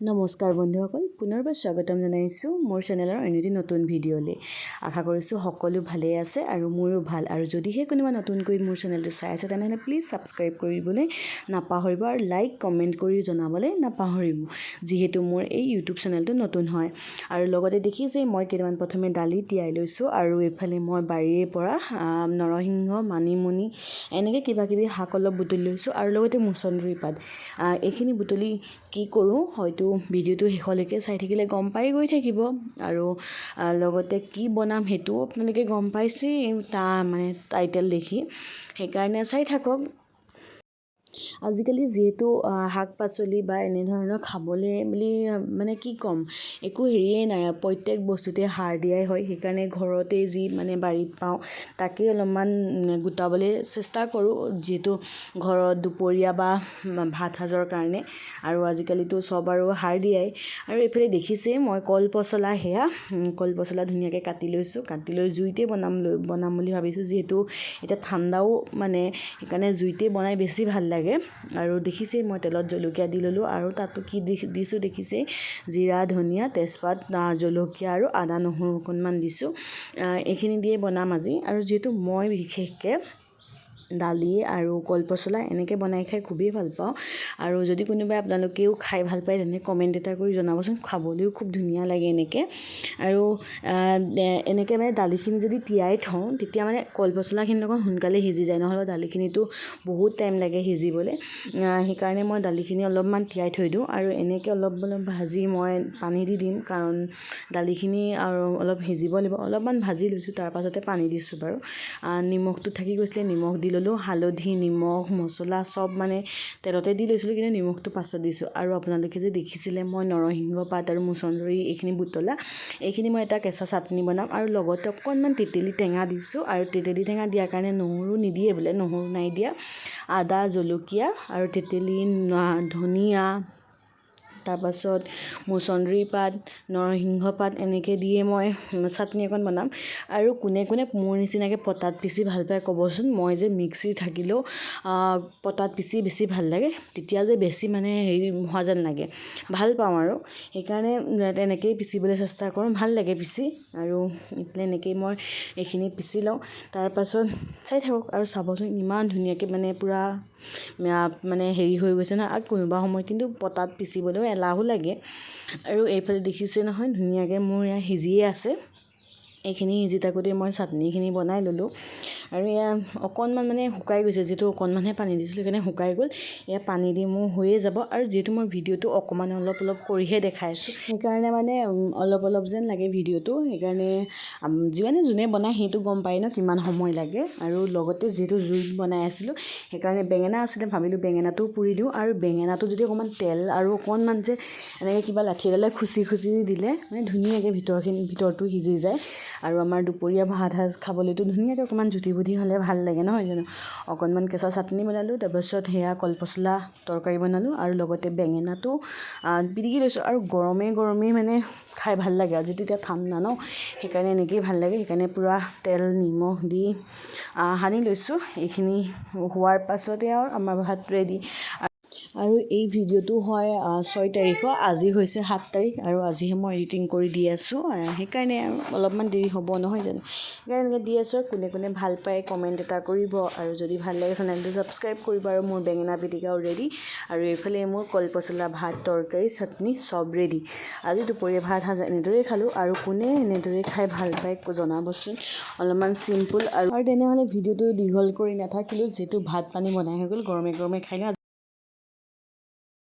নমস্কাৰ বন্ধুসকল পুনৰবাৰ স্বাগতম জনাইছোঁ মোৰ চেনেলৰ অন্য এটি নতুন ভিডিঅ'লৈ। আশা কৰিছোঁ সকলো ভালেই আছে আৰু মোৰো ভাল। আৰু যদিহে কোনোবা নতুনকৈ মোৰ চেনেলটো চাই আছে তেনেহ'লে প্লিজ ছাবস্ক্ৰাইব কৰিবলৈ নাপাহৰিব আৰু লাইক কমেণ্ট কৰি জনাবলৈ নাপাহৰিব যিহেতু মোৰ এই ইউটিউব চেনেলটো নতুন হয়। আৰু লগতে দেখিছে মই কেইটামান প্ৰথমে দালি তিয়াই লৈছোঁ আৰু এইফালে মই বাৰীৰে পৰা নৰসিংহ মানিমুনি এনেকৈ কিবা কিবি শাক অলপ বুটলি লৈছোঁ আৰু লগতে মুচন্দৰী পাত। এইখিনি বুটলি কি কৰোঁ হয়তো ভিডিঅ'টো শেষলৈকে চাই থাকিলে গম পাই গৈ থাকিব। আৰু লগতে কি বনাম সেইটোও আপোনালোকে গম পাইছেই তাৰ মানে টাইটেল দেখি। সেইকাৰণে চাই থাকক। আজিকালি যিহেতু শাক পাচলি বা এনেধৰণৰ খাবলৈ বুলি মানে কি ক'ম? একো হেৰিয়েই নাই প্ৰত্যেক বস্তুতে সাৰ দিয়াই হয়। সেইকাৰণে ঘৰতেই যি মানে বাৰীত পাওঁ তাকেই অলপমান গোটাবলৈ চেষ্টা কৰোঁ। যিহেতু ঘৰত দুপৰীয়া বা ভাত সাজৰ কাৰণে আৰু আজিকালিতো চব আৰু সাৰ দিয়াই। আৰু এইফালে দেখিছেই মই কল পচলা সেয়া কল পচলা ধুনীয়াকৈ কাটি লৈছোঁ। কাটি লৈ জুইতে বনাম লৈ বনাম বুলি ভাবিছোঁ। যিহেতু এতিয়া ঠাণ্ডাও মানে সেইকাৰণে জুইতে বনাই বেছি ভাল লাগে। আৰু দেখিছেই মই তেলত জলকীয়া দি ল'লোঁ আৰু তাতো কি দিছোঁ দেখিছেই? জিৰা, ধনিয়া, তেজপাত জলকীয়া আৰু আদা নহৰু অকণমান দিছোঁ। এইখিনি দিয়ে বনাম আজি। আৰু যিহেতু মই বিশেষকৈ দালি আৰু কল পচলা এনেকৈ বনাই খাই খুবেই ভালো পাওঁ। আৰু যদি কোনোবাই আপোনালোকেও খাই ভালো পায় তেনে কমেণ্ট এটা কৰি জনাবচোন, খাবলৈও খুব ধুনীয়া লাগে এনেকৈ। আৰু এনেকৈ মানে দালিখিনি যদি তিয়াই থওঁ, তেতিয়া মানে কল পচলাখিনিৰ লগত সোনকালে সিজি যায়, নহ'লে দালিখিনিতো বহুত টাইম লাগে সিজিবলৈ। সেইকাৰণে মই দালিখিনি অলপমান তিয়াই থৈ দিওঁ। আৰু এনেকৈ অলপ অলপ ভাজি মই পানী দি দিম, কাৰণ দালিখিনি আৰু অলপ সিজিব লাগিব। অলপমান ভাজি লৈছোঁ তাৰপাছতে পানী দিছোঁ বাৰু। নিমখটো থাকি গৈছিলে, নিমখ দি ল'লোঁ। হালধি নিমখ মছলা চব মানে তেলতে দি লৈছিলোঁ কিন্তু নিমখটো পাছত দিছোঁ। আৰু আপোনালোকে যে দেখিছিলে মই নৰসিংহ পাত আৰু মুচন্দৰী এইখিনি বুটলা এইখিনি মই এটা কেঁচা চাটনি বনাম আৰু লগতে অকণমান তেতেলী টেঙা দিছোঁ আৰু তেতেলী টেঙা দিয়াৰ কাৰণে নহৰু নিদিয়ে বোলে নহৰু নাই দিয়া। আদা জলকীয়া আৰু তেতেলী ধনিয়া তাৰপাছত মচন্দৰী পাত নৰসিংহ পাত এনেকৈ দিয়ে মই চাটনি অকণ বনাম। আৰু কোনে কোনে মোৰ নিচিনাকৈ পটাত পিচি ভাল পায় ক'বচোন মই যে মিক্সি থাকিলেও পটাত পিচি বেছি ভাল লাগে তেতিয়া যে বেছি মানে হেৰি হোৱা যেন লাগে। ভাল পাওঁ আৰু সেইকাৰণে তেনেকৈয়ে পিচিবলৈ চেষ্টা কৰোঁ ভাল লাগে পিচি। আৰু ইফালে এনেকৈয়ে মই এইখিনি পিচি লওঁ তাৰপাছত চাই থাকক আৰু চাবচোন ইমান ধুনীয়াকৈ মানে পূৰা মানে হেৰি হৈ গৈছে নহয় আৰু কোনোবা সময় কিন্তু পটাত পিচিবলৈও এলাহো লাগে। আৰু এইফালে দেখিছে নহয় ধুনীয়াকৈ মোৰ এয়া সিজিয়ে আছে। এইখিনি সিজি থাকোঁতে মই চাটনিখিনি বনাই ল'লোঁ। আৰু এয়া অকণমান মানে শুকাই গৈছে যিহেতু অকণমানহে পানী দিছিলোঁ, সেইকাৰণে শুকাই গ'ল। এয়া পানী দি মোৰ হৈয়ে যাব আৰু যিহেতু মই ভিডিঅ'টো অকণমান অলপ অলপ কৰিহে দেখাইছোঁ সেইকাৰণে মানে অলপ অলপ যেন লাগে ভিডিঅ'টো। সেইকাৰণে যিমানে যোনে বনায় সেইটো গম পায় ন কিমান সময় লাগে। আৰু লগতে যিহেতু জুইত বনাই আছিলোঁ, সেইকাৰণে বেঙেনা আছিলে, ভাবিলোঁ বেঙেনাটোও পুৰি দিওঁ। আৰু বেঙেনাটো যদি অকণমান তেল আৰু অকণমান যে এনেকৈ কিবা লাঠি এডালে খুচি খুচি দিলে মানে ধুনীয়াকৈ ভিতৰখিনি ভিতৰটো সিজি যায়। আৰু আমাৰ দুপৰীয়া ভাত সাজ খাবলৈতো ধুনীয়াকৈ অকণমান জুতি বুদ্ধি হ'লে ভালো লাগে নহয় জানো? অকণমান কেঁচা চাটনি বনালোঁ, তাৰপাছত সেয়া কলপচলা তৰকাৰী বনালোঁ আৰু লগতে বেঙেনাটো পিটিকি লৈছোঁ আৰু গৰমে গৰমেই মানে খাই ভালো লাগে আৰু যিটো এতিয়া ঠাণ্ডা ন, সেইকাৰণে এনেকেই ভালো লাগে, সেইকাৰণে পূৰা তেল, নিমখ দি সানি লৈছোঁ। এইখিনি হোৱাৰ পাছতে আৰু আমাৰ ভাত ৰেডি আৰু এই ভিডিঅ'টো হয় ছয় তাৰিখৰ আজি হৈছে সাত তাৰিখ আৰু আজিহে মই এডিটিং কৰি দি আছোঁ সেইকাৰণে আৰু অলপমান দেৰি হ'ব নহয় জানো? সেইকাৰণে এনেকৈ দি আছোঁ কোনে কোনে ভাল পায় কমেণ্ট এটা কৰিব আৰু যদি ভাল লাগে চেনেলটো ছাবস্ক্ৰাইব কৰিব আৰু মোৰ বেঙেনা পিটিকাও ৰেডি আৰু এইফালে মোৰ কলপচলা ভাত তৰকাৰী চাটনি চব ৰেডি আজি দুপৰীয়া ভাত সাজ এনেদৰেই খালোঁ আৰু কোনে এনেদৰে খাই ভাল পায় জনাবচোন। অলপমান চিম্পুল আৰু তেনেহ'লে ভিডিঅ'টো দীঘল কৰি নাথাকিলোঁ যিহেতু ভাত পানী বনাই হৈ গ'ল গৰমে গৰমে খাই লওঁ।